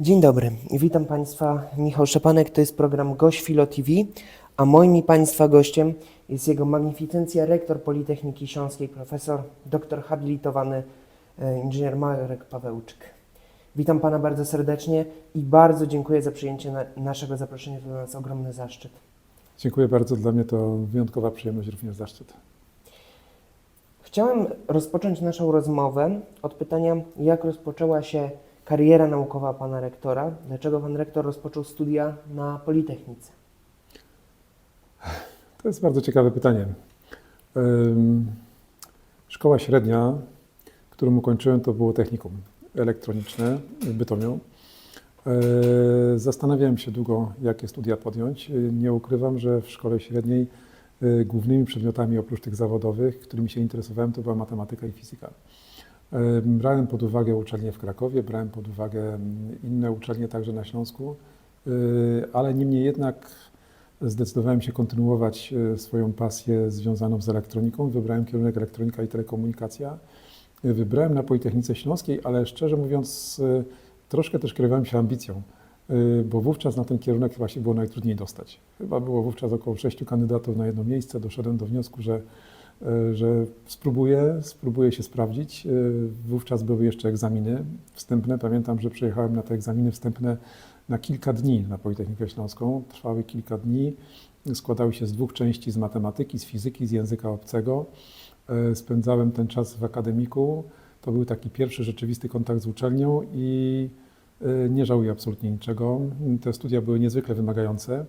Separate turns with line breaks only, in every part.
Dzień dobry, witam Państwa. Michał Szepanek, to jest program Gość Filo TV, a moim i Państwa gościem jest jego magnificencja rektor Politechniki Śląskiej, profesor, doktor habilitowany e, inżynier Marek Pawełczyk. Witam Pana bardzo serdecznie i bardzo dziękuję za przyjęcie na, naszego zaproszenia. To dla nas ogromny zaszczyt.
Dziękuję bardzo. Dla mnie to wyjątkowa przyjemność, również zaszczyt.
Chciałem rozpocząć naszą rozmowę od pytania, jak rozpoczęła się kariera naukowa Pana rektora? Dlaczego Pan rektor rozpoczął studia na Politechnice?
To jest bardzo ciekawe pytanie. Szkoła średnia, którą ukończyłem, to było technikum elektroniczne w Bytomiu. Yy, Zastanawiałem się długo, jakie studia podjąć. Yy, Nie ukrywam, że w szkole średniej yy, głównymi przedmiotami oprócz tych zawodowych, którymi się interesowałem, to była matematyka i fizyka. Brałem pod uwagę uczelnie w Krakowie, brałem pod uwagę inne uczelnie także na Śląsku, yy, ale niemniej jednak zdecydowałem się kontynuować e, swoją pasję związaną z elektroniką. Wybrałem kierunek elektronika i telekomunikacja. E, Wybrałem na Politechnice Śląskiej, ale szczerze mówiąc, troszkę też kierowałem się ambicją, bo wówczas na ten kierunek się było najtrudniej dostać. Chyba było wówczas około sześciu kandydatów na jedno miejsce. Doszedłem do wniosku, że, że spróbuję, spróbuję się sprawdzić. E, Wówczas były jeszcze egzaminy wstępne. Pamiętam, że przyjechałem na te egzaminy wstępne na kilka dni na Politechnikę Śląską. Trwały kilka dni. Składały się z dwóch części z matematyki, z fizyki, z języka obcego. E, Spędzałem ten czas w akademiku. To był taki pierwszy rzeczywisty kontakt z uczelnią i e, nie żałuję absolutnie niczego. Te studia były niezwykle wymagające, e,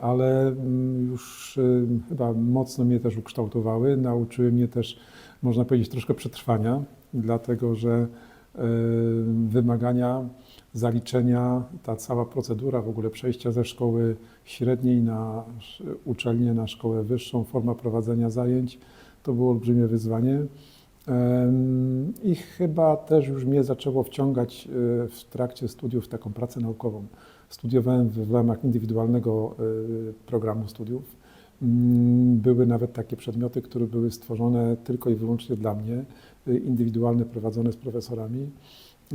ale mm, już e, chyba mocno mnie też ukształtowały. Nauczyły mnie też, można powiedzieć, troszkę przetrwania, dlatego że e, wymagania zaliczenia, ta cała procedura w ogóle przejścia ze szkoły średniej na uczelnię, na szkołę wyższą, forma prowadzenia zajęć, to było olbrzymie wyzwanie. I chyba też już mnie zaczęło wciągać e, w trakcie studiów taką pracę naukową. Studiowałem w ramach indywidualnego e, programu studiów. Mm, Były nawet takie przedmioty, które były stworzone tylko i wyłącznie dla mnie, e, indywidualne, prowadzone z profesorami.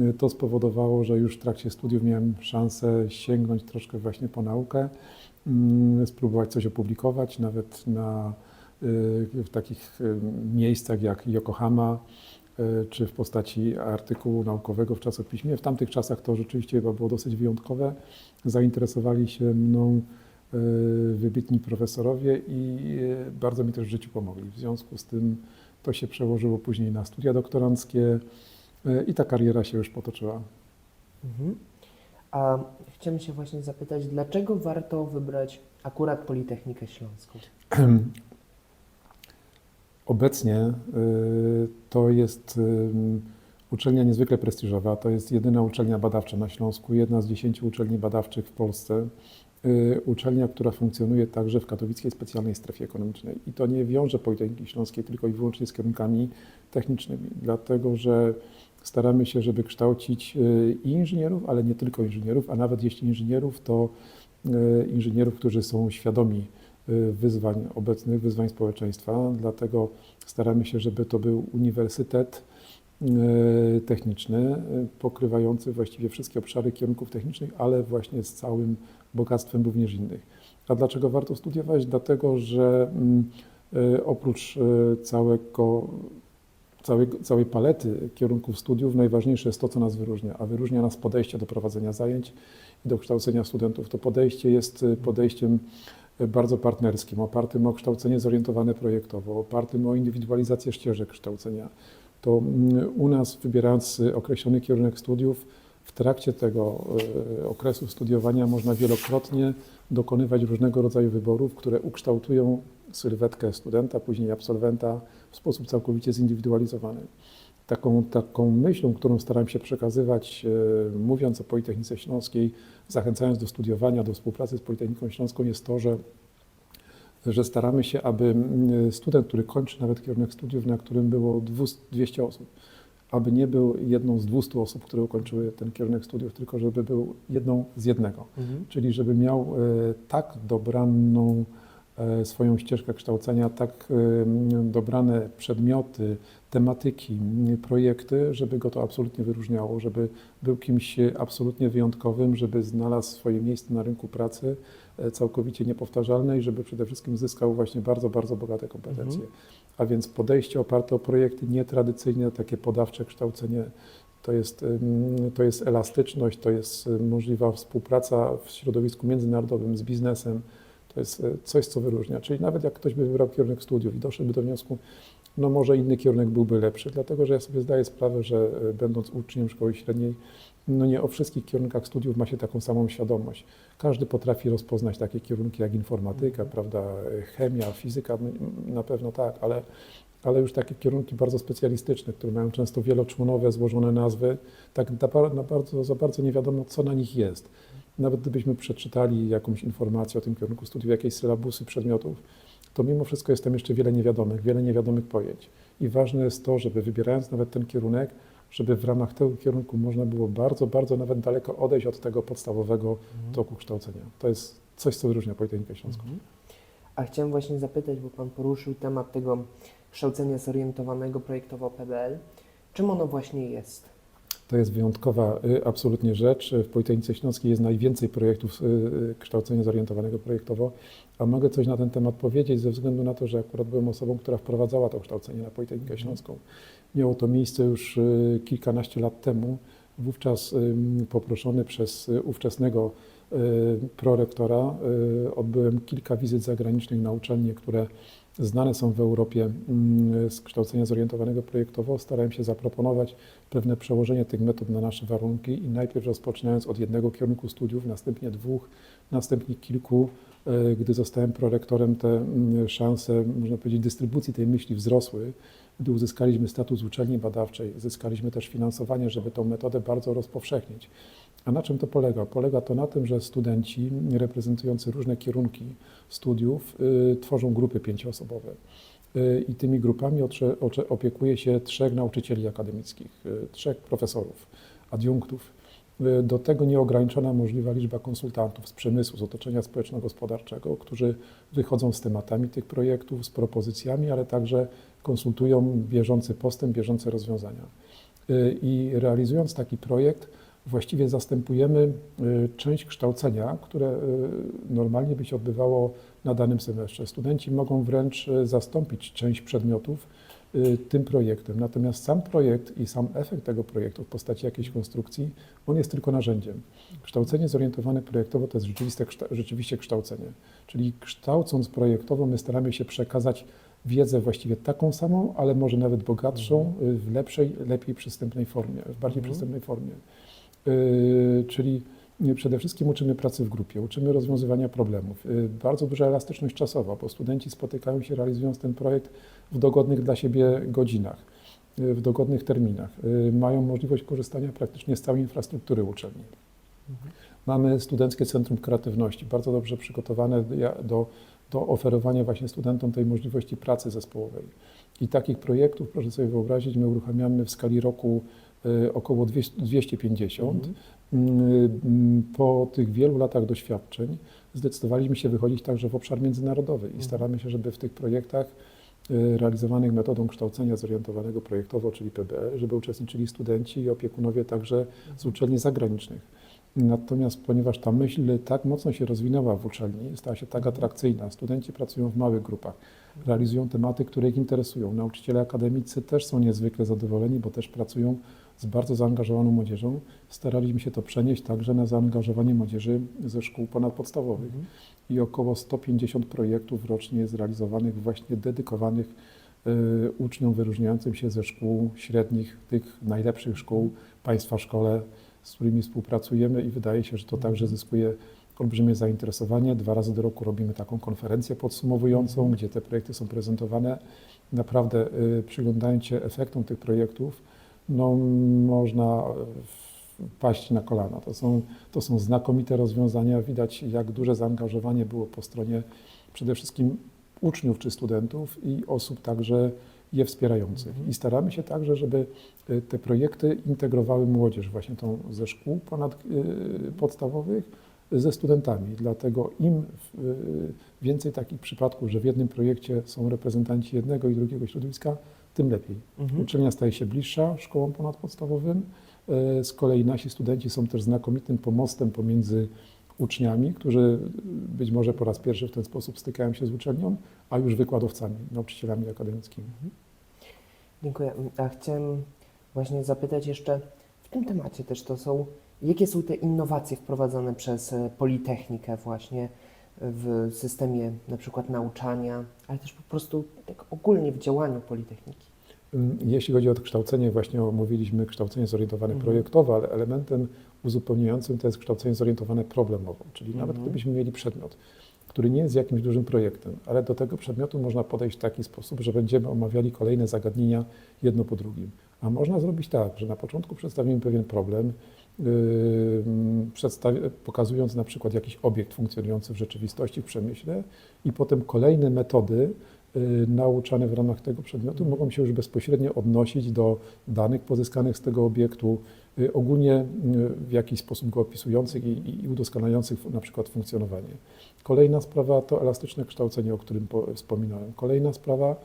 E, To spowodowało, że już w trakcie studiów miałem szansę sięgnąć troszkę właśnie po naukę, mm, spróbować coś opublikować, nawet na, y, w takich y, miejscach jak Yokohama, y, czy w postaci artykułu naukowego w czasopiśmie. W tamtych czasach to rzeczywiście chyba było dosyć wyjątkowe. Zainteresowali się mną y, wybitni profesorowie i y, bardzo mi też w życiu pomogli. W związku z tym to się przełożyło później na studia doktoranckie i ta kariera się już potoczyła.
Mhm. A chciałem się właśnie zapytać, dlaczego warto wybrać akurat Politechnikę Śląską?
Obecnie y, to jest y, uczelnia niezwykle prestiżowa. To jest jedyna uczelnia badawcza na Śląsku, jedna z dziesięciu uczelni badawczych w Polsce. Y, Uczelnia, która funkcjonuje także w katowickiej specjalnej strefie ekonomicznej. I to nie wiąże Politechniki Śląskiej tylko i wyłącznie z kierunkami technicznymi, dlatego że staramy się, żeby kształcić i inżynierów, ale nie tylko inżynierów, a nawet jeśli inżynierów, to inżynierów, którzy są świadomi wyzwań obecnych, wyzwań społeczeństwa. Dlatego staramy się, żeby to był uniwersytet y, techniczny, y, pokrywający właściwie wszystkie obszary kierunków technicznych, ale właśnie z całym bogactwem również innych. A dlaczego warto studiować? Dlatego, że mm, y, oprócz y, całego całej, całej palety kierunków studiów najważniejsze jest to, co nas wyróżnia, a wyróżnia nas podejście do prowadzenia zajęć i do kształcenia studentów. To podejście jest y, podejściem y, bardzo partnerskim, opartym o kształcenie zorientowane projektowo, opartym o indywidualizację ścieżek kształcenia. To mm, u nas, wybierając określony kierunek studiów, w trakcie tego y, okresu studiowania można wielokrotnie dokonywać różnego rodzaju wyborów, które ukształtują sylwetkę studenta, później absolwenta w sposób całkowicie zindywidualizowany. Taką, taką myślą, którą staram się przekazywać, e, mówiąc o Politechnice Śląskiej, zachęcając do studiowania, do współpracy z Politechniką Śląską, jest to, że, że staramy się, aby student, który kończy nawet kierunek studiów, na którym było 200 200 osób, aby nie był jedną z 200 osób, które ukończyły ten kierunek studiów, tylko żeby był jedną z jednego
Mhm.
czyli żeby miał e, tak dobraną swoją ścieżkę kształcenia, tak e, dobrane przedmioty, tematyki, projekty, żeby go to absolutnie wyróżniało, żeby był kimś absolutnie wyjątkowym, żeby znalazł swoje miejsce na rynku pracy e, całkowicie niepowtarzalne i żeby przede wszystkim zyskał właśnie bardzo, bardzo bogate kompetencje. A więc podejście oparte o projekty nietradycyjne, takie podawcze kształcenie, to jest, to jest elastyczność, to jest możliwa współpraca w środowisku międzynarodowym z biznesem, to jest y, coś, co wyróżnia. Czyli nawet jak ktoś by wybrał kierunek studiów i doszedłby do wniosku, no może inny kierunek byłby lepszy, dlatego że ja sobie zdaję sprawę, że y, będąc uczniem szkoły średniej, no nie o wszystkich kierunkach studiów ma się taką samą świadomość. Każdy potrafi rozpoznać takie kierunki jak informatyka, prawda, chemia, fizyka, m, na pewno tak, ale, ale już takie kierunki bardzo specjalistyczne, które mają często wieloczłonowe, złożone nazwy, tak na bardzo, za bardzo nie wiadomo, co na nich jest. Nawet gdybyśmy przeczytali jakąś informację o tym kierunku studiów, jakieś sylabusy przedmiotów, to mimo wszystko jest tam jeszcze wiele niewiadomych, wiele niewiadomych pojęć. I ważne jest to, żeby wybierając nawet ten kierunek, żeby w ramach tego kierunku można było bardzo, bardzo nawet daleko odejść od tego podstawowego toku kształcenia. To jest coś, co wyróżnia Politechnikę Śląską.
A chciałem właśnie zapytać, bo Pan poruszył temat tego kształcenia zorientowanego projektowo PBL. Czym ono właśnie jest?
To jest wyjątkowa y, absolutnie rzecz. W Politechnice Śląskiej jest najwięcej projektów y, y, kształcenia zorientowanego projektowo, a mogę coś na ten temat powiedzieć ze względu na to, że akurat byłem osobą, która wprowadzała to kształcenie na Politechnikę Śląską. Miało to miejsce już y, kilkanaście lat temu. Wówczas poproszony przez y, ówczesnego y, prorektora y, odbyłem kilka wizyt zagranicznych na uczelnie, które znane są w Europie z kształcenia zorientowanego projektowo. Starałem się zaproponować pewne przełożenie tych metod na nasze warunki i najpierw rozpoczynając od jednego kierunku studiów, następnie dwóch, następnie kilku, gdy zostałem prorektorem, te mm, szanse, można powiedzieć, dystrybucji tej myśli wzrosły, gdy uzyskaliśmy status uczelni badawczej, zyskaliśmy też finansowanie, żeby tą metodę bardzo rozpowszechnić. A na czym to polega? Polega to na tym, że studenci reprezentujący różne kierunki studiów y, tworzą grupy pięcioosobowe. Y, I tymi grupami opiekuje się trzech nauczycieli akademickich, y, trzech profesorów, adiunktów. Y, Do tego nieograniczona możliwa liczba konsultantów z przemysłu, z otoczenia społeczno-gospodarczego, którzy wychodzą z tematami tych projektów, z propozycjami, ale także konsultują bieżący postęp, bieżące rozwiązania. Y, I realizując taki projekt, właściwie zastępujemy y, część kształcenia, które normalnie by się odbywało na danym semestrze. Studenci mogą wręcz zastąpić część przedmiotów tym projektem. Natomiast sam projekt i sam efekt tego projektu w postaci jakiejś konstrukcji, on jest tylko narzędziem. Kształcenie zorientowane projektowo to jest rzeczywiste, rzeczywiście kształcenie. Czyli kształcąc projektowo my staramy się przekazać wiedzę właściwie taką samą, ale może nawet bogatszą, y, w lepszej, lepiej przystępnej formie, w bardziej
Mhm.
przystępnej formie. Yy, czyli przede wszystkim uczymy pracy w grupie, uczymy rozwiązywania problemów. Bardzo duża elastyczność czasowa, bo studenci spotykają się realizując ten projekt w dogodnych dla siebie godzinach, yy, w dogodnych terminach. Yy, Mają możliwość korzystania praktycznie z całej infrastruktury uczelni. Mamy Studenckie Centrum Kreatywności, bardzo dobrze przygotowane do- do, oferowania właśnie studentom tej możliwości pracy zespołowej. I takich projektów, proszę sobie wyobrazić, my uruchamiamy w skali roku y, około 200 250. Mm, Po tych wielu latach doświadczeń zdecydowaliśmy się wychodzić także w obszar międzynarodowy i staramy się, żeby w tych projektach y, realizowanych metodą kształcenia zorientowanego projektowo, czyli PBE, żeby uczestniczyli studenci i opiekunowie także z uczelni zagranicznych. Natomiast ponieważ ta myśl tak mocno się rozwinęła w uczelni, stała się tak atrakcyjna, studenci pracują w małych grupach, realizują tematy, które ich interesują. Nauczyciele akademicy też są niezwykle zadowoleni, bo też pracują z bardzo zaangażowaną młodzieżą. Staraliśmy się to przenieść także na zaangażowanie młodzieży ze szkół ponadpodstawowych. I około 150 projektów rocznie jest realizowanych właśnie dedykowanych y, uczniom wyróżniającym się ze szkół średnich, tych najlepszych szkół państwa szkole, z którymi współpracujemy i wydaje się, że to także zyskuje olbrzymie zainteresowanie. Dwa razy do roku robimy taką konferencję podsumowującą, gdzie te projekty są prezentowane. Naprawdę y, przyglądając się efektom tych projektów, no, można paść na kolana. To są, to są znakomite rozwiązania. Widać, jak duże zaangażowanie było po stronie przede wszystkim uczniów czy studentów i osób także je wspierających. I staramy się także, żeby y, te projekty integrowały młodzież właśnie tą ze szkół ponad, y, podstawowych ze studentami. Dlatego im więcej takich przypadków, że w jednym projekcie są reprezentanci jednego i drugiego środowiska, tym lepiej.
Mhm.
Uczelnia staje się bliższa szkołom ponadpodstawowym. E, Z kolei nasi studenci są też znakomitym pomostem pomiędzy uczniami, którzy być może po raz pierwszy w ten sposób stykają się z uczelnią, a już wykładowcami, nauczycielami akademickimi.
Dziękuję. A chciałem właśnie zapytać jeszcze w tym temacie też to są, jakie są te innowacje wprowadzone przez e, Politechnikę właśnie w systemie na przykład nauczania, ale też po prostu tak ogólnie w działaniu Politechniki.
Jeśli chodzi o to kształcenie, właśnie omówiliśmy kształcenie zorientowane
Mhm.
projektowo, ale elementem uzupełniającym to jest kształcenie zorientowane problemowo, czyli nawet
Mhm.
gdybyśmy mieli przedmiot, który nie jest jakimś dużym projektem, ale do tego przedmiotu można podejść w taki sposób, że będziemy omawiali kolejne zagadnienia jedno po drugim. A można zrobić tak, że na początku przedstawimy pewien problem, yy, pokazując na przykład jakiś obiekt funkcjonujący w rzeczywistości, w przemyśle i potem kolejne metody nauczane w ramach tego przedmiotu mogą się już bezpośrednio odnosić do danych pozyskanych z tego obiektu, y, ogólnie y, w jakiś sposób go opisujących i, i udoskonalających na przykład funkcjonowanie. Kolejna sprawa to elastyczne kształcenie, o którym po, wspominałem. Kolejna sprawa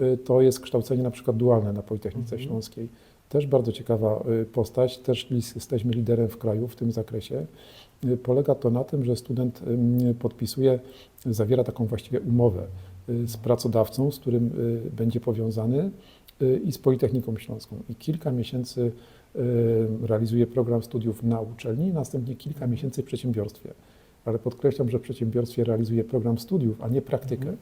y, to jest kształcenie na przykład dualne na Politechnice
Mhm.
Śląskiej. Też bardzo ciekawa y, postać, też jesteśmy liderem w kraju w tym zakresie. Y, Polega to na tym, że student podpisuje, zawiera taką właściwie umowę y, z pracodawcą, z którym y, będzie powiązany y, i z Politechniką Śląską. I kilka miesięcy y, realizuje program studiów na uczelni, następnie kilka miesięcy w przedsiębiorstwie. Ale podkreślam, że w przedsiębiorstwie realizuje program studiów, a nie praktykę.
Mhm.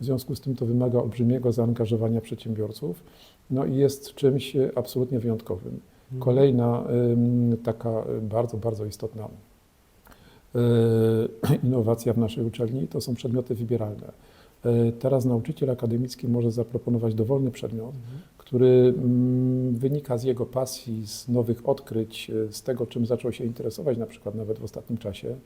W związku z tym to wymaga olbrzymiego zaangażowania przedsiębiorców, no i jest czymś y, absolutnie wyjątkowym. Kolejna ym, taka y, bardzo, bardzo istotna y, innowacja w naszej uczelni to są przedmioty wybieralne. Y, Teraz nauczyciel akademicki może zaproponować dowolny przedmiot, który mm, wynika z jego pasji, z nowych odkryć, y, z tego, czym zaczął się interesować, na przykład nawet w ostatnim czasie,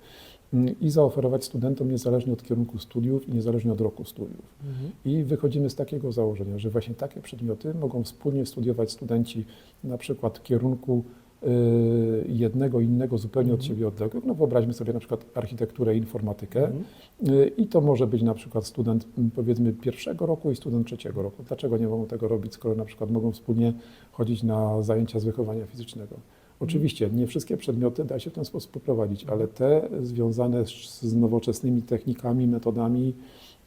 mm, i zaoferować studentom niezależnie od kierunku studiów i niezależnie od roku studiów.
Mhm.
I wychodzimy z takiego założenia, że właśnie takie przedmioty mogą wspólnie studiować studenci na przykład kierunku jednego innego, zupełnie od
Mhm.
siebie odległego. No wyobraźmy sobie na przykład architekturę i informatykę y, i to może być na przykład student m, powiedzmy pierwszego roku i student trzeciego roku. Dlaczego nie mogą tego robić, skoro na przykład mogą wspólnie chodzić na zajęcia z wychowania fizycznego? Oczywiście nie wszystkie przedmioty da się w ten sposób poprowadzić, ale te związane z, nowoczesnymi technikami, metodami,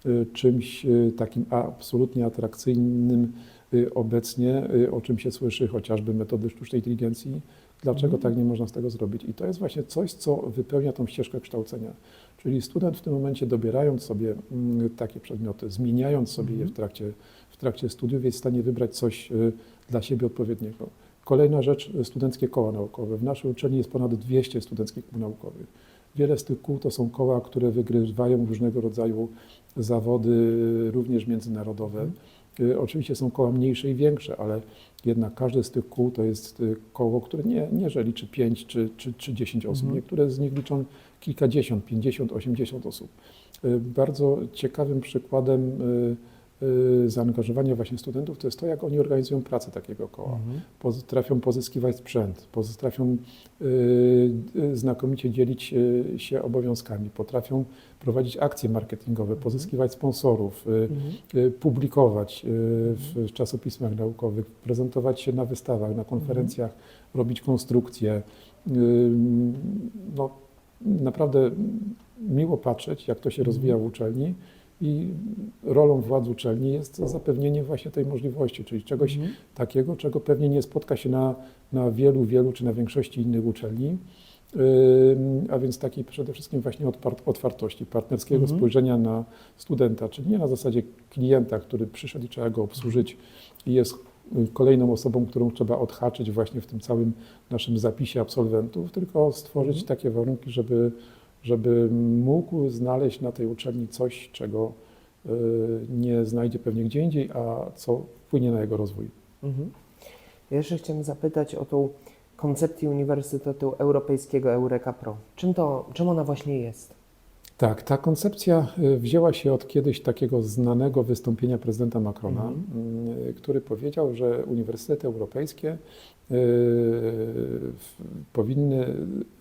y, czymś y, takim absolutnie atrakcyjnym y, obecnie, y, o czym się słyszy, chociażby metody sztucznej inteligencji. Dlaczego
Mhm.
tak nie można z tego zrobić? I to jest właśnie coś, co wypełnia tą ścieżkę kształcenia. Czyli student w tym momencie dobierając sobie mm, takie przedmioty, zmieniając sobie je w trakcie, w trakcie studiów, jest w stanie wybrać coś y, dla siebie odpowiedniego. Kolejna rzecz, y, studenckie koła naukowe. W naszej uczelni jest ponad 200 studenckich kół naukowych. Wiele z tych kół to są koła, które wygrywają różnego rodzaju zawody, y, również międzynarodowe. Y, Oczywiście są koła mniejsze i większe, ale jednak każde z tych kół to jest y, koło, które nie, nie że liczy 5 czy, czy, czy 10 osób.
Mhm.
Niektóre z nich liczą kilkadziesiąt, 50, 80 osób. Y, Bardzo ciekawym przykładem y, zaangażowania właśnie studentów to jest to, jak oni organizują pracę takiego koła.
Mhm.
Potrafią pozyskiwać sprzęt, potrafią y, y, znakomicie dzielić się obowiązkami, potrafią prowadzić akcje marketingowe, pozyskiwać sponsorów,
Mhm.
publikować w czasopismach naukowych, prezentować się na wystawach, na konferencjach, robić konstrukcje. No, naprawdę miło patrzeć, jak to się rozwija w uczelni i rolą władz uczelni jest zapewnienie właśnie tej możliwości, czyli czegoś
Mhm.
takiego, czego pewnie nie spotka się na, na wielu, wielu czy na większości innych uczelni. A więc takiej przede wszystkim właśnie otwartości, partnerskiego
Mhm.
spojrzenia na studenta, czyli nie na zasadzie klienta, który przyszedł i trzeba go obsłużyć i jest kolejną osobą, którą trzeba odhaczyć właśnie w tym całym naszym zapisie absolwentów, tylko stworzyć
Mhm.
takie warunki, żeby, żeby mógł znaleźć na tej uczelni coś, czego y, nie znajdzie pewnie gdzie indziej, a co wpłynie na jego rozwój.
Mhm. Ja jeszcze chciałem zapytać o tą koncepcję Uniwersytetu Europejskiego Eureka Pro. Czym, to, czym ona właśnie jest?
Tak, ta koncepcja y, wzięła się od kiedyś takiego znanego wystąpienia prezydenta Macrona,
Mhm.
y, który powiedział, że uniwersytety europejskie powinny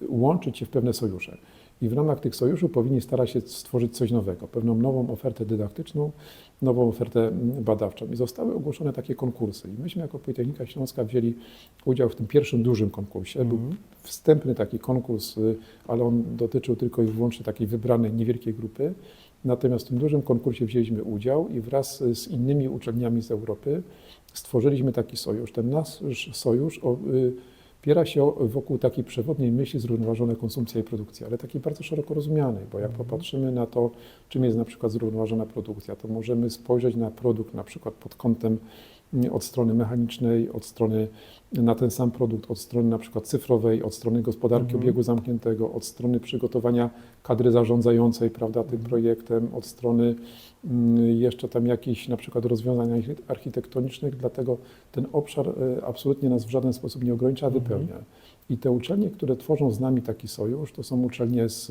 łączyć się w pewne sojusze. I w ramach tych sojuszy powinni starać się stworzyć coś nowego, pewną nową ofertę dydaktyczną, nową ofertę mm, badawczą. I zostały ogłoszone takie konkursy. I myśmy jako Politechnika Śląska wzięli udział w tym pierwszym dużym konkursie. Był wstępny taki konkurs, y, ale on dotyczył tylko i wyłącznie takiej wybranej, niewielkiej grupy. Natomiast w tym dużym konkursie wzięliśmy udział i wraz y, z innymi uczelniami z Europy stworzyliśmy taki sojusz. Ten nasz sojusz o, opiera się wokół takiej przewodniej myśli zrównoważona konsumpcja i produkcja, ale takiej bardzo szeroko rozumianej, bo jak popatrzymy na to, czym jest na przykład zrównoważona produkcja, to możemy spojrzeć na produkt na przykład pod kątem od strony mechanicznej, od strony na ten sam produkt, od strony na przykład cyfrowej, od strony gospodarki
Mhm.
obiegu zamkniętego, od strony przygotowania kadry zarządzającej, prawda, tym projektem, od strony mm, jeszcze tam jakichś na przykład rozwiązań archi- architektonicznych, dlatego ten obszar e, absolutnie nas w żaden sposób nie ogranicza, a wypełnia. I te uczelnie, które tworzą z nami taki sojusz, to są uczelnie z,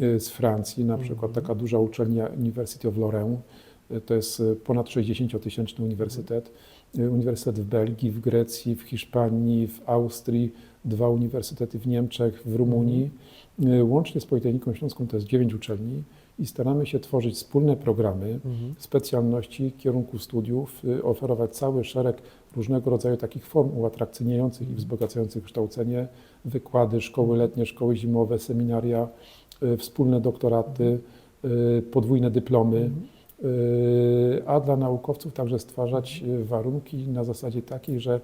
e, z Francji, na przykład taka duża uczelnia University of Lorraine, to jest e, ponad 60-tysięczny uniwersytet, e, uniwersytet w Belgii, w Grecji, w Hiszpanii, w Austrii, dwa uniwersytety w Niemczech, w Rumunii. E, Łącznie z Politechniką Śląską to jest dziewięć uczelni i staramy się tworzyć wspólne programy, specjalności, kierunków studiów, oferować cały szereg różnego rodzaju takich form uatrakcyjniających i wzbogacających kształcenie, wykłady, szkoły letnie, szkoły zimowe, seminaria, wspólne doktoraty, podwójne dyplomy, y, a dla naukowców także stwarzać y, warunki na zasadzie takiej, że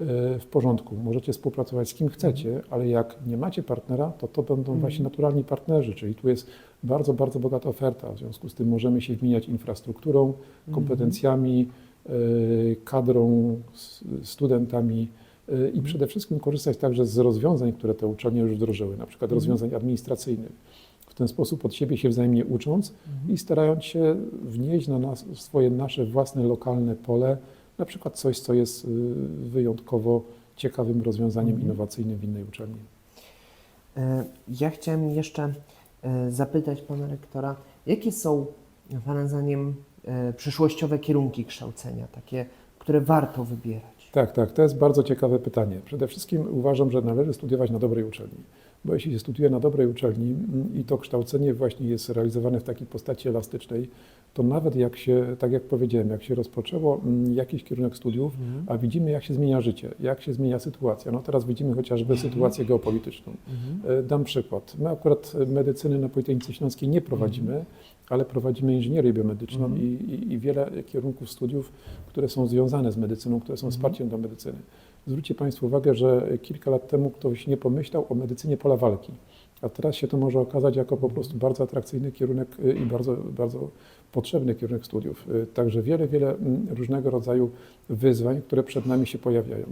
y, w porządku, możecie współpracować z kim chcecie, ale jak nie macie partnera, to to będą właśnie naturalni partnerzy, czyli tu jest bardzo, bardzo bogata oferta. W związku z tym możemy się wymieniać infrastrukturą, kompetencjami, y, kadrą, studentami i przede wszystkim korzystać także z rozwiązań, które te uczelnie już wdrożyły, na przykład rozwiązań administracyjnych. W ten sposób od siebie się wzajemnie ucząc i starając się wnieść na nas, swoje nasze własne lokalne pole, na przykład coś, co jest y, wyjątkowo ciekawym rozwiązaniem innowacyjnym w innej uczelni.
E, Ja chciałem jeszcze e, zapytać pana rektora, jakie są pana zdaniem e, przyszłościowe kierunki kształcenia, takie, które warto wybierać?
Tak, tak, to jest bardzo ciekawe pytanie. Przede wszystkim uważam, że należy studiować na dobrej uczelni, bo jeśli się studiuje na dobrej uczelni mm, i to kształcenie właśnie jest realizowane w takiej postaci elastycznej, to nawet jak się, tak jak powiedziałem, jak się rozpoczęło mm, jakiś kierunek studiów, a widzimy jak się zmienia życie, jak się zmienia sytuacja, no teraz widzimy chociażby sytuację geopolityczną. E, Dam przykład. My akurat medycyny na Politechnice Śląskiej nie prowadzimy, ale prowadzimy inżynierię biomedyczną i, i, i wiele kierunków studiów, które są związane z medycyną, które są wsparciem dla medycyny. Zwróćcie Państwo uwagę, że kilka lat temu ktoś nie pomyślał o medycynie pola walki, a teraz się to może okazać jako po prostu bardzo atrakcyjny kierunek y, i bardzo, bardzo potrzebny kierunek studiów. Y, Także wiele, wiele mm, różnego rodzaju wyzwań, które przed nami się pojawiają.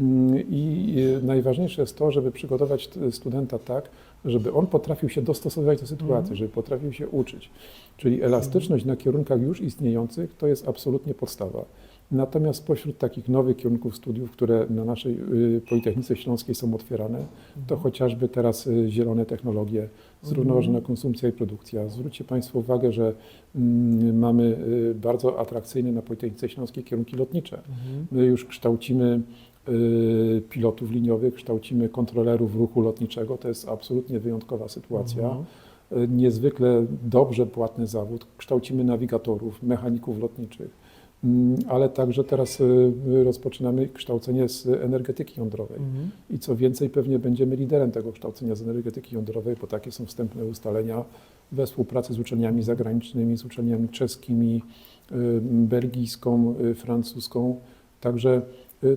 Mm, I y, najważniejsze jest to, żeby przygotować t- studenta tak, żeby on potrafił się dostosowywać do sytuacji, żeby potrafił się uczyć. Czyli elastyczność na kierunkach już istniejących to jest absolutnie podstawa. Natomiast spośród takich nowych kierunków studiów, które na naszej y, Politechnice Śląskiej są otwierane, to chociażby teraz zielone technologie, zrównoważona konsumpcja i produkcja. Zwróćcie Państwo uwagę, że mm, mamy bardzo atrakcyjne na Politechnice Śląskiej kierunki lotnicze. My już kształcimy pilotów liniowych, kształcimy kontrolerów ruchu lotniczego. To jest absolutnie wyjątkowa sytuacja. Y, Niezwykle dobrze płatny zawód. Kształcimy nawigatorów, mechaników lotniczych. Mm, Ale także teraz y, rozpoczynamy kształcenie z energetyki jądrowej. I co więcej, pewnie będziemy liderem tego kształcenia z energetyki jądrowej, bo takie są wstępne ustalenia we współpracy z uczelniami zagranicznymi, z uczelniami czeskimi, y, belgijską, y, francuską. Także y,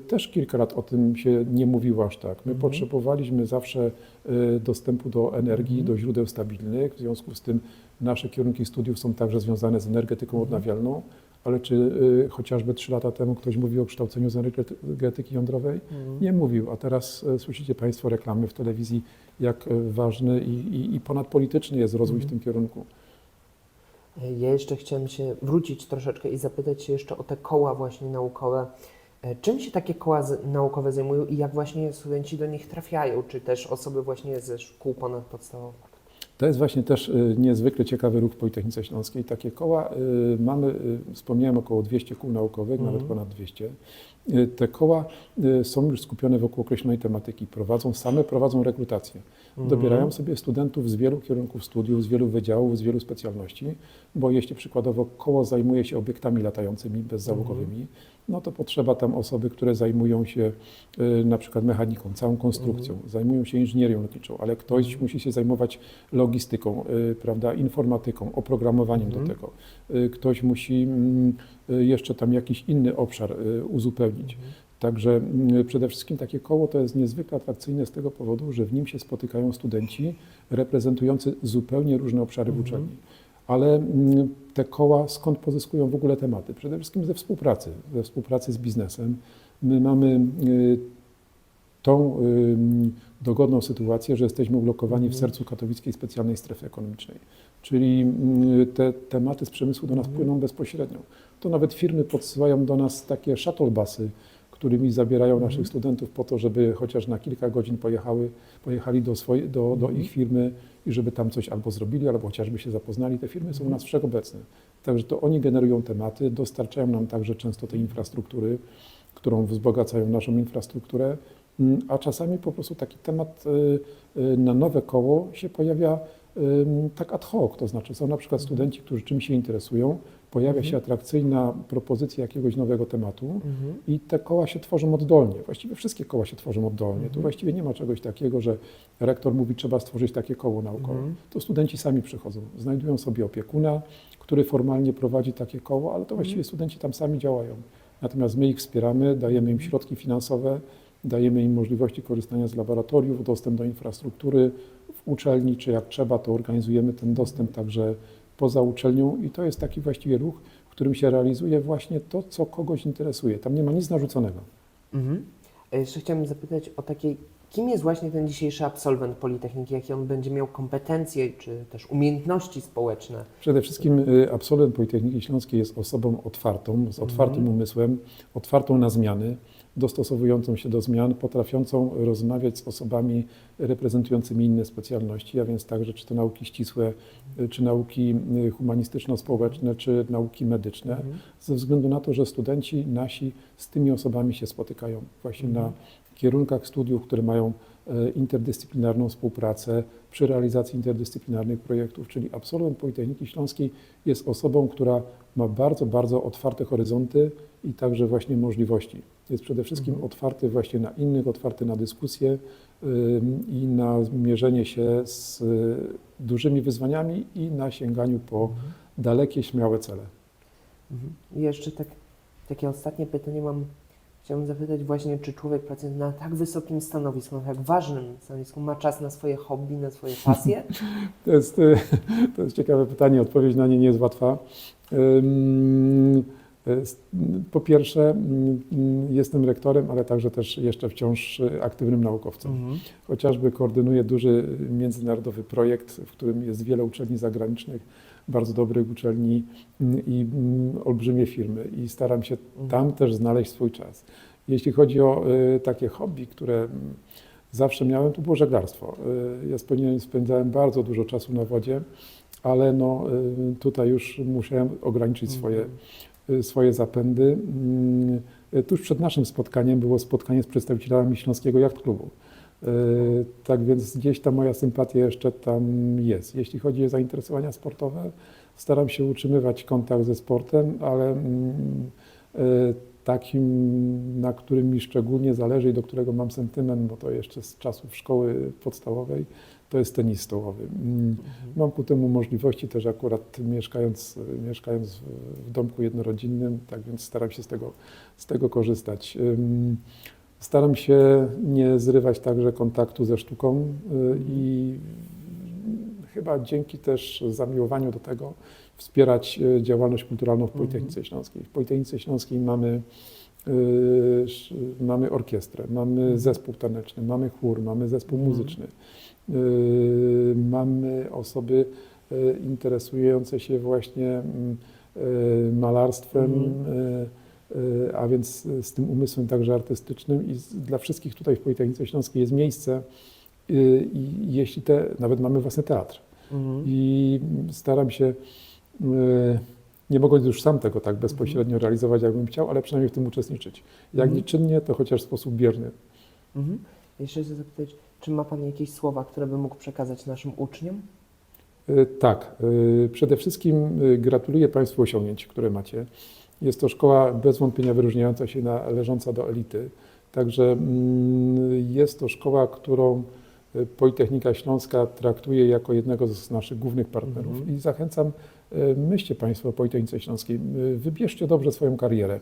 też kilka lat o tym się nie mówiło aż tak. My potrzebowaliśmy zawsze y, dostępu do energii, do źródeł stabilnych, w związku z tym nasze kierunki studiów są także związane z energetyką odnawialną, ale czy y, chociażby trzy lata temu ktoś mówił o kształceniu z energety- energetyki jądrowej? Nie mówił, a teraz y, słyszycie Państwo reklamy w telewizji, jak y, ważny i, i, i ponadpolityczny jest rozwój w tym kierunku.
Ja jeszcze chciałem się wrócić troszeczkę i zapytać się jeszcze o te koła właśnie naukowe. E, Czym się takie koła naukowe zajmują i jak właśnie studenci do nich trafiają, czy też osoby właśnie ze szkół ponadpodstawowych?
To jest właśnie też y, niezwykle ciekawy ruch w Politechnice Śląskiej. Takie koła y, mamy, wspomniałem, około 200 kół naukowych,
Mhm.
nawet ponad 200. Y, Te koła są już skupione wokół określonej tematyki. Prowadzą same, prowadzą rekrutację.
Mhm.
Dobierają sobie studentów z wielu kierunków studiów, z wielu wydziałów, z wielu specjalności, bo jeśli przykładowo koło zajmuje się obiektami latającymi, bezzałogowymi, no to potrzeba tam osoby, które zajmują się y, na przykład mechaniką, całą konstrukcją, zajmują się inżynierią lotniczą, ale ktoś musi się zajmować logistyką, y, prawda, informatyką, oprogramowaniem do tego. Y, Ktoś musi mm, jeszcze tam jakiś inny obszar uzupełnić. Także mm, przede wszystkim takie koło to jest niezwykle atrakcyjne z tego powodu, że w nim się spotykają studenci reprezentujący zupełnie różne obszary w uczelni. Ale mm, te koła skąd pozyskują w ogóle tematy? Przede wszystkim ze współpracy, ze współpracy z biznesem. My mamy y, tą y, dogodną sytuację, że jesteśmy ulokowani w sercu katowickiej specjalnej strefy ekonomicznej. Czyli y, te tematy z przemysłu do nas płyną bezpośrednio. To nawet firmy podsyłają do nas takie shuttle busy, którymi zabierają naszych studentów po to, żeby chociaż na kilka godzin pojechały, pojechali do, swojej, do, do ich firmy i żeby tam coś albo zrobili, albo chociażby się zapoznali. Te firmy są u nas wszechobecne. Także to oni generują tematy, dostarczają nam także często tej infrastruktury, którą wzbogacają naszą infrastrukturę, Mm, a czasami po prostu taki temat y, y, na nowe koło się pojawia tak ad hoc, to znaczy są na przykład studenci, którzy czymś się interesują, pojawia się atrakcyjna propozycja jakiegoś nowego tematu
Mhm.
i te koła się tworzą oddolnie. Właściwie wszystkie koła się tworzą oddolnie. Tu właściwie nie ma czegoś takiego, że rektor mówi, trzeba stworzyć takie koło naukowe. To studenci sami przychodzą, znajdują sobie opiekuna, który formalnie prowadzi takie koło, ale to właściwie studenci tam sami działają. Natomiast my ich wspieramy, dajemy im środki finansowe, dajemy im możliwości korzystania z laboratoriów, dostęp do infrastruktury w uczelni, czy jak trzeba, to organizujemy ten dostęp także poza uczelnią i to jest taki właściwie ruch, w którym się realizuje właśnie to, co kogoś interesuje. Tam nie ma nic narzuconego.
Mhm. Jeszcze chciałem zapytać o takie, kim jest właśnie ten dzisiejszy absolwent Politechniki, jakie on będzie miał kompetencje czy też umiejętności społeczne?
Przede wszystkim y, absolwent Politechniki Śląskiej jest osobą otwartą, z otwartym umysłem, otwartą na zmiany, dostosowującą się do zmian, potrafiącą rozmawiać z osobami reprezentującymi inne specjalności, a więc także czy to nauki ścisłe, y, czy nauki y, humanistyczno-społeczne, czy nauki medyczne, ze względu na to, że studenci nasi z tymi osobami się spotykają właśnie na kierunkach studiów, które mają interdyscyplinarną współpracę przy realizacji interdyscyplinarnych projektów, czyli absolwent Politechniki Śląskiej jest osobą, która ma bardzo, bardzo otwarte horyzonty i także właśnie możliwości. Jest przede wszystkim otwarty właśnie na innych, otwarty na dyskusję i na mierzenie się z y, dużymi wyzwaniami i na sięganiu po dalekie, śmiałe cele.
Mhm. I jeszcze tak, takie ostatnie pytanie mam. Chciałbym zapytać właśnie, czy człowiek pracując na tak wysokim stanowisku, na tak ważnym stanowisku, ma czas na swoje hobby, na swoje pasje?
To jest, to jest ciekawe pytanie, odpowiedź na nie nie jest łatwa. Po pierwsze, jestem rektorem, ale także też jeszcze wciąż aktywnym naukowcem.
Mhm.
Chociażby koordynuję duży międzynarodowy projekt, w którym jest wiele uczelni zagranicznych, bardzo dobrych uczelni mm, i mm, olbrzymie firmy i staram się tam też znaleźć swój czas. Jeśli chodzi o y, takie hobby, które mm, zawsze miałem, to było żeglarstwo. Y, Ja spędzałem bardzo dużo czasu na wodzie, ale no, y, tutaj już musiałem ograniczyć swoje, y, swoje zapędy. Tuż przed naszym spotkaniem było spotkanie z przedstawicielami Śląskiego Jacht Klubu. Y, Tak więc gdzieś ta moja sympatia jeszcze tam jest. Jeśli chodzi o zainteresowania sportowe, staram się utrzymywać kontakt ze sportem, ale mm, y, takim, na którym mi szczególnie zależy i do którego mam sentyment, bo to jeszcze z czasów szkoły podstawowej, to jest tenis stołowy. Mm, Mam ku temu możliwości też akurat mieszkając, mieszkając w- w domku jednorodzinnym, tak więc staram się z tego, z tego korzystać. Staram się nie zrywać także kontaktu ze sztuką y, i chyba dzięki też zamiłowaniu do tego wspierać y, działalność kulturalną w Politechnice Śląskiej. W Politechnice Śląskiej mamy, y, mamy orkiestrę, mamy zespół taneczny, mamy chór, mamy zespół muzyczny, y, mamy osoby interesujące się właśnie mm, malarstwem, a więc z tym umysłem także artystycznym i dla wszystkich tutaj w Politechnice Śląskiej jest miejsce y, i jeśli te, nawet mamy własny teatr.
Mhm.
i staram się, e, nie mogąc już sam tego tak bezpośrednio realizować, jakbym chciał, ale przynajmniej w tym uczestniczyć. Jak
Mhm.
to chociaż w sposób bierny.
Mhm. Jeszcze chcę zapytać, czy ma Pan jakieś słowa, które by mógł przekazać naszym uczniom?
Tak, przede wszystkim gratuluję Państwu osiągnięć, które macie. Jest to szkoła bez wątpienia wyróżniająca się, należąca do elity. Także mm, jest to szkoła, którą e, Politechnika Śląska traktuje jako jednego z naszych głównych partnerów.
Mhm.
I zachęcam, e, myślcie Państwo o Politechnice Śląskiej, e, wybierzcie dobrze swoją karierę.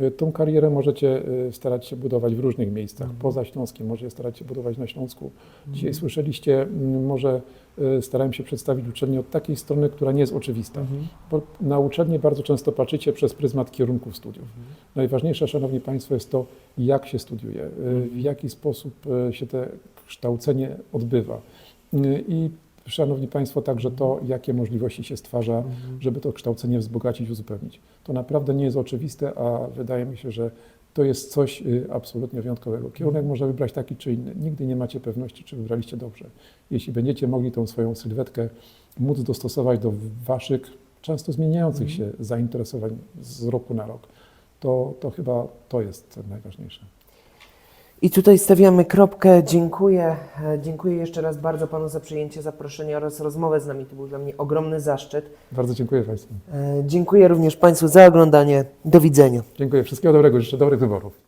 E, Tą karierę możecie e, starać się budować w różnych miejscach,
Mhm.
poza Śląskiem, możecie starać się budować na Śląsku. Dzisiaj
Mhm.
słyszeliście, może e, starałem się przedstawić uczelnię od takiej strony, która nie jest oczywista.
Mhm.
Bo na uczelnię bardzo często patrzycie przez pryzmat kierunków studiów. Najważniejsze, Szanowni Państwo, jest to, jak się studiuje, e, w jaki sposób się te kształcenie odbywa. I Szanowni Państwo, także to, jakie możliwości się stwarza,
Mhm.
żeby to kształcenie wzbogacić, uzupełnić. To naprawdę nie jest oczywiste, a wydaje mi się, że to jest coś y, absolutnie wyjątkowego. Kierunek można wybrać taki czy inny. Nigdy nie macie pewności, czy wybraliście dobrze. Jeśli będziecie mogli tą swoją sylwetkę móc dostosować do waszych często zmieniających się zainteresowań z roku na rok, to, to chyba to jest najważniejsze.
I tutaj stawiamy kropkę. Dziękuję. Dziękuję jeszcze raz bardzo Panu za przyjęcie zaproszenia oraz rozmowę z nami. To był dla mnie ogromny zaszczyt.
Bardzo dziękuję Państwu.
E, Dziękuję również Państwu za oglądanie. Do widzenia.
Dziękuję. Wszystkiego dobrego. Życzę dobrych wyborów.